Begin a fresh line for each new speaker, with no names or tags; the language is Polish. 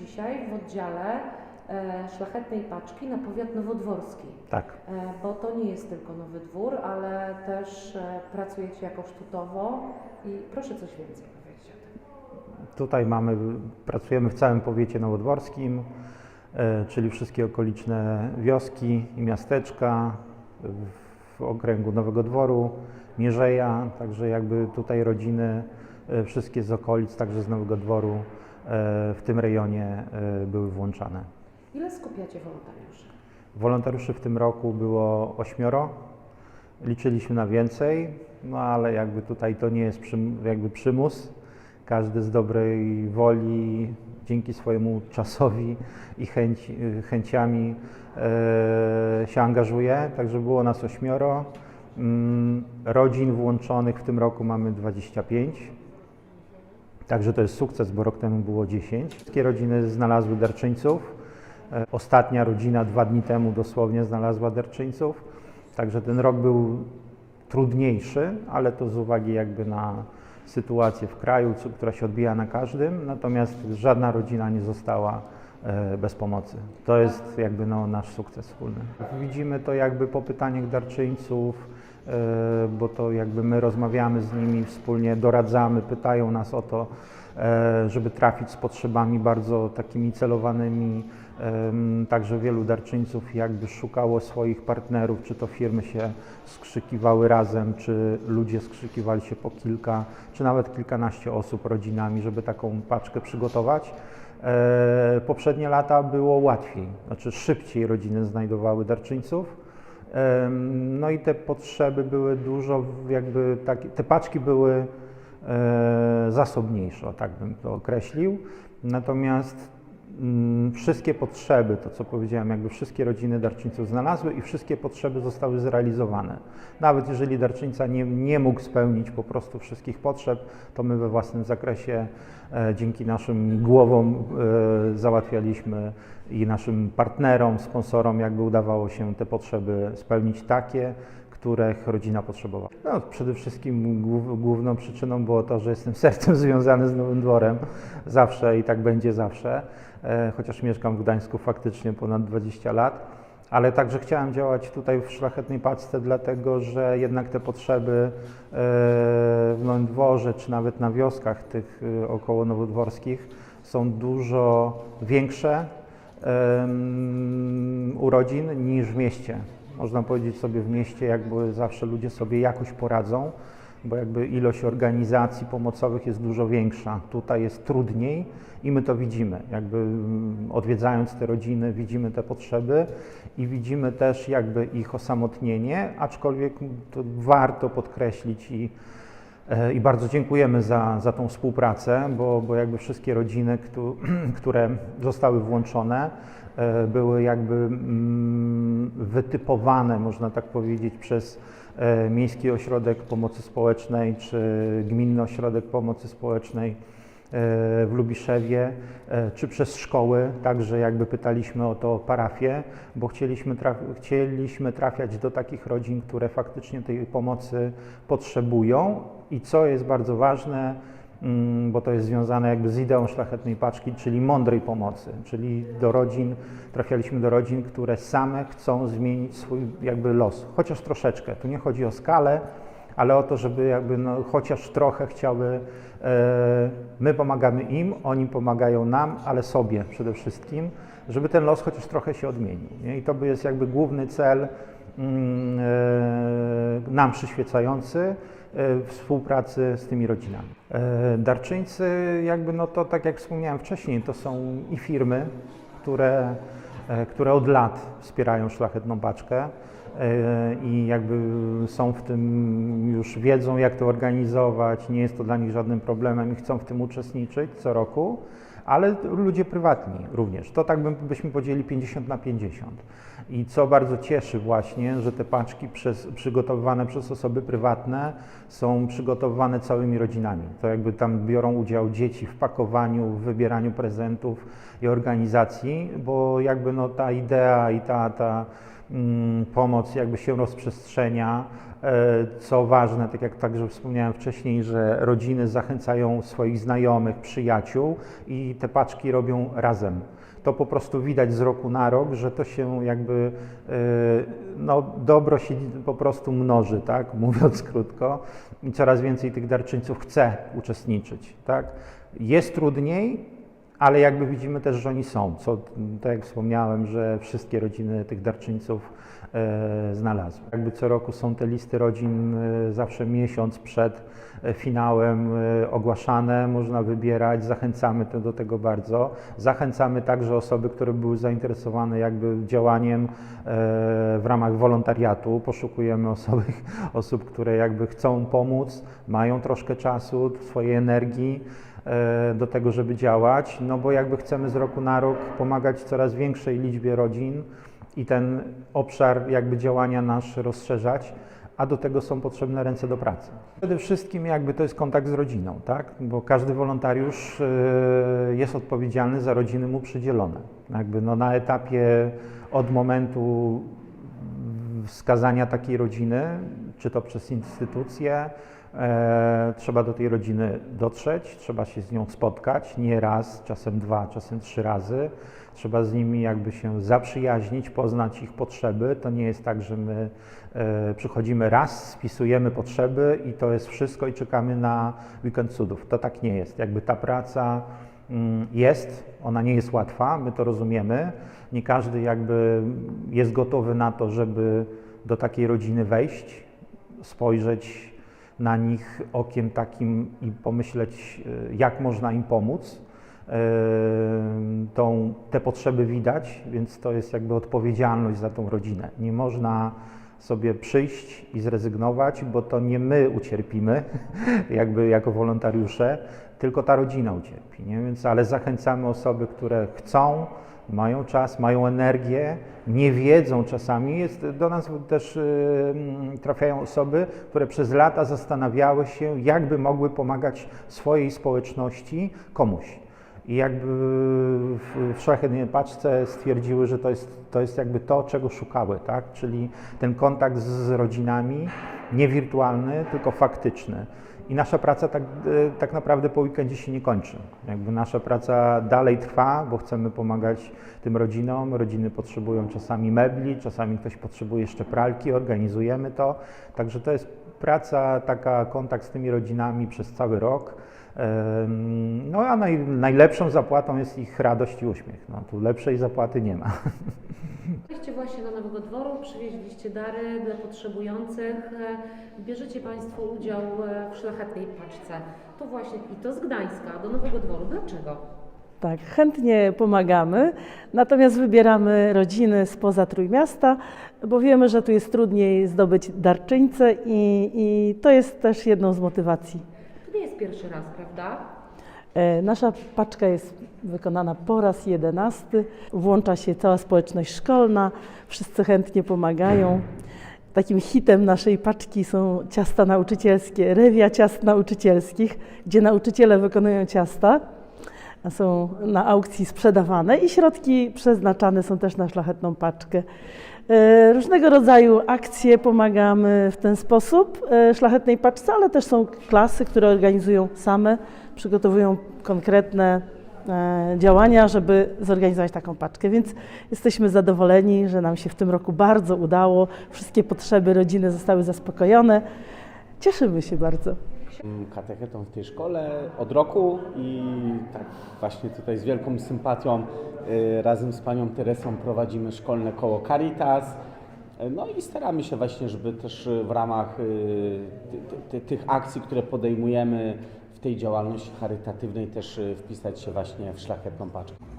Dzisiaj w oddziale e, szlachetnej paczki na powiat nowodworski,
Tak.
e, bo to nie jest tylko Nowy Dwór, ale też e, pracujecie jako sztutowo i proszę coś więcej powiedzieć o tym.
Tutaj mamy, pracujemy w całym powiecie nowodworskim, e, czyli wszystkie okoliczne wioski i miasteczka w okręgu Nowego Dworu, Mierzeja, także jakby tutaj rodziny e, wszystkie z okolic, także z Nowego Dworu w tym rejonie e, były włączane.
Ile skupiacie wolontariuszy?
Wolontariuszy w tym roku było ośmioro. Liczyliśmy na więcej, no ale jakby tutaj to nie jest przym, jakby przymus. Każdy z dobrej woli, dzięki swojemu czasowi i chęci, chęciami e, się angażuje. Także było nas ośmioro. Mm, Rodzin włączonych w tym roku mamy 25. Także to jest sukces, bo rok temu było 10. Wszystkie rodziny znalazły darczyńców. E, Ostatnia rodzina dwa dni temu dosłownie znalazła darczyńców. Także ten rok był trudniejszy, ale to z uwagi jakby na sytuację w kraju, która się odbija na każdym. Natomiast żadna rodzina nie została e, bez pomocy. To jest jakby no, nasz sukces wspólny. Widzimy to jakby po pytaniach darczyńców, bo to jakby my rozmawiamy z nimi wspólnie, doradzamy, pytają nas o to, e, żeby trafić z potrzebami bardzo takimi celowanymi. Także wielu darczyńców jakby szukało swoich partnerów, czy to firmy się skrzykiwały razem, czy ludzie skrzykiwali się po kilka, czy nawet kilkanaście osób rodzinami, żeby taką paczkę przygotować. E, Poprzednie lata było łatwiej, znaczy szybciej rodziny znajdowały darczyńców. No i te potrzeby były dużo, jakby takie, te paczki były e, zasobniejsze, tak bym to określił. Natomiast wszystkie potrzeby, to co powiedziałem, jakby wszystkie rodziny darczyńców znalazły i wszystkie potrzeby zostały zrealizowane. Nawet jeżeli darczyńca nie, nie mógł spełnić po prostu wszystkich potrzeb, to my we własnym zakresie e, dzięki naszym głowom e, załatwialiśmy i naszym partnerom, sponsorom, jakby udawało się te potrzeby spełnić takie, których rodzina potrzebowała. No, przede wszystkim głów, główną przyczyną było to, że jestem sercem związany z Nowym Dworem zawsze i tak będzie zawsze, chociaż mieszkam w Gdańsku faktycznie ponad 20 lat. Ale także chciałem działać tutaj w Szlachetnej Paczce, dlatego że jednak te potrzeby e, w Nowym Dworze, czy nawet na wioskach tych e, około nowodworskich są dużo większe urodzin niż w mieście. Można powiedzieć sobie w mieście, jakby zawsze ludzie sobie jakoś poradzą, bo jakby ilość organizacji pomocowych jest dużo większa. Tutaj jest trudniej i my to widzimy. Jakby mm, odwiedzając te rodziny, widzimy te potrzeby i widzimy też jakby ich osamotnienie, aczkolwiek to warto podkreślić i E, I bardzo dziękujemy za, za tą współpracę, bo, bo jakby wszystkie rodziny, któ- które zostały włączone, e, były jakby mm, wytypowane, można tak powiedzieć, przez Miejski Ośrodek Pomocy Społecznej czy Gminny Ośrodek Pomocy Społecznej e, w Lubiszewie, e, czy przez szkoły, także jakby pytaliśmy o to parafię, bo chcieliśmy, traf- chcieliśmy trafiać do takich rodzin, które faktycznie tej pomocy potrzebują. I co jest bardzo ważne, bo to jest związane jakby z ideą szlachetnej paczki, czyli mądrej pomocy, czyli do rodzin, trafialiśmy do rodzin, które same chcą zmienić swój jakby los, chociaż troszeczkę. Tu nie chodzi o skalę, ale o to, żeby jakby no, chociaż trochę chciały, e, my pomagamy im, oni pomagają nam, ale sobie przede wszystkim, żeby ten los chociaż trochę się odmienił. Nie? I to by jest jakby główny cel mm, nam przyświecający e, współpracy z tymi rodzinami. E, Darczyńcy, jakby no to tak jak wspomniałem wcześniej, to są i firmy, które, e, które od lat wspierają szlachetną paczkę e, i jakby są w tym, już wiedzą jak to organizować, nie jest to dla nich żadnym problemem i chcą w tym uczestniczyć co roku, ale ludzie prywatni również. To tak byśmy podzielili 50 na 50. I co bardzo cieszy właśnie, że te paczki przez, przygotowywane przez osoby prywatne są przygotowywane całymi rodzinami. To jakby tam biorą udział dzieci w pakowaniu, w wybieraniu prezentów i organizacji, bo jakby no ta idea i ta, ta pomoc jakby się rozprzestrzenia. E, Co ważne, tak jak także wspomniałem wcześniej, że rodziny zachęcają swoich znajomych, przyjaciół i te paczki robią razem. To po prostu widać z roku na rok, że to się jakby, e, no dobro się po prostu mnoży, tak, mówiąc krótko i coraz więcej tych darczyńców chce uczestniczyć, tak. Jest trudniej, ale jakby widzimy też, że oni są, co tak jak wspomniałem, że wszystkie rodziny tych darczyńców e, znalazły. Jakby co roku są te listy rodzin e, zawsze miesiąc przed e, finałem e, ogłaszane, można wybierać, zachęcamy te, do tego bardzo. Zachęcamy także osoby, które były zainteresowane jakby działaniem e, w ramach wolontariatu. Poszukujemy osoby, osób, które jakby chcą pomóc, mają troszkę czasu, swojej energii do tego, żeby działać, no bo jakby chcemy z roku na rok pomagać coraz większej liczbie rodzin i ten obszar jakby działania nasz rozszerzać, a do tego są potrzebne ręce do pracy. Przede wszystkim jakby to jest kontakt z rodziną, tak? Bo każdy wolontariusz e, jest odpowiedzialny za rodziny mu przydzielone. Jakby no na etapie od momentu wskazania takiej rodziny, czy to przez instytucje, e, trzeba do tej rodziny dotrzeć, trzeba się z nią spotkać, nie raz, czasem dwa, czasem trzy razy. Trzeba z nimi jakby się zaprzyjaźnić, poznać ich potrzeby. To nie jest tak, że my e, przychodzimy raz, spisujemy potrzeby i to jest wszystko i czekamy na weekend cudów. To tak nie jest. Jakby ta praca mm, jest, ona nie jest łatwa, my to rozumiemy. Nie każdy jakby jest gotowy na to, żeby do takiej rodziny wejść, spojrzeć na nich okiem takim i pomyśleć, e, jak można im pomóc. E, Tą, te potrzeby widać, więc to jest jakby odpowiedzialność za tą rodzinę. Nie można sobie przyjść i zrezygnować, bo to nie my ucierpimy, jakby jako wolontariusze, tylko ta rodzina ucierpi. Nie? Więc, ale zachęcamy osoby, które chcą, mają czas, mają energię, nie wiedzą czasami. Jest, do nas też y, mm, trafiają osoby, które przez lata zastanawiały się, jakby mogły pomagać swojej społeczności komuś. I jakby w, w szlachetnej paczce stwierdziły, że to jest, to jest jakby to, czego szukały, tak? Czyli ten kontakt z rodzinami, nie wirtualny, tylko faktyczny. I nasza praca tak, e, tak naprawdę po weekendzie się nie kończy. Jakby nasza praca dalej trwa, bo chcemy pomagać tym rodzinom. Rodziny potrzebują czasami mebli, czasami ktoś potrzebuje jeszcze pralki, organizujemy to. Także to jest praca, taka kontakt z tymi rodzinami przez cały rok. No a naj, najlepszą zapłatą jest ich radość i uśmiech. No, tu lepszej zapłaty nie ma.
Byliście właśnie do Nowego Dworu, przywieźliście dary dla potrzebujących. Bierzecie Państwo udział e, w szlachetnej paczce. To właśnie i to z Gdańska do Nowego Dworu. Dlaczego?
Tak, chętnie pomagamy, natomiast wybieramy rodziny spoza Trójmiasta, bo wiemy, że tu jest trudniej zdobyć darczyńcę i, i to jest też jedną z motywacji.
Pierwszy raz, prawda?
E, Nasza paczka jest wykonana po raz jedenasty. Włącza się cała społeczność szkolna, wszyscy chętnie pomagają. Takim hitem naszej paczki są ciasta nauczycielskie, rewia ciast nauczycielskich, gdzie nauczyciele wykonują ciasta, są na aukcji sprzedawane i środki przeznaczane są też na szlachetną paczkę. E, Różnego rodzaju akcje pomagamy w ten sposób e, szlachetnej paczce, ale też są klasy, które organizują same, przygotowują konkretne e, działania, żeby zorganizować taką paczkę. Więc jesteśmy zadowoleni, że nam się w tym roku bardzo udało. Wszystkie potrzeby rodziny zostały zaspokojone. Cieszymy się bardzo.
Katechetą w tej szkole od roku i tak właśnie tutaj z wielką sympatią y, razem z panią Teresą prowadzimy szkolne koło Caritas. Y, No i staramy się właśnie, żeby też w ramach y, ty, ty, tych akcji, które podejmujemy w tej działalności charytatywnej też wpisać się właśnie w szlachetną paczkę.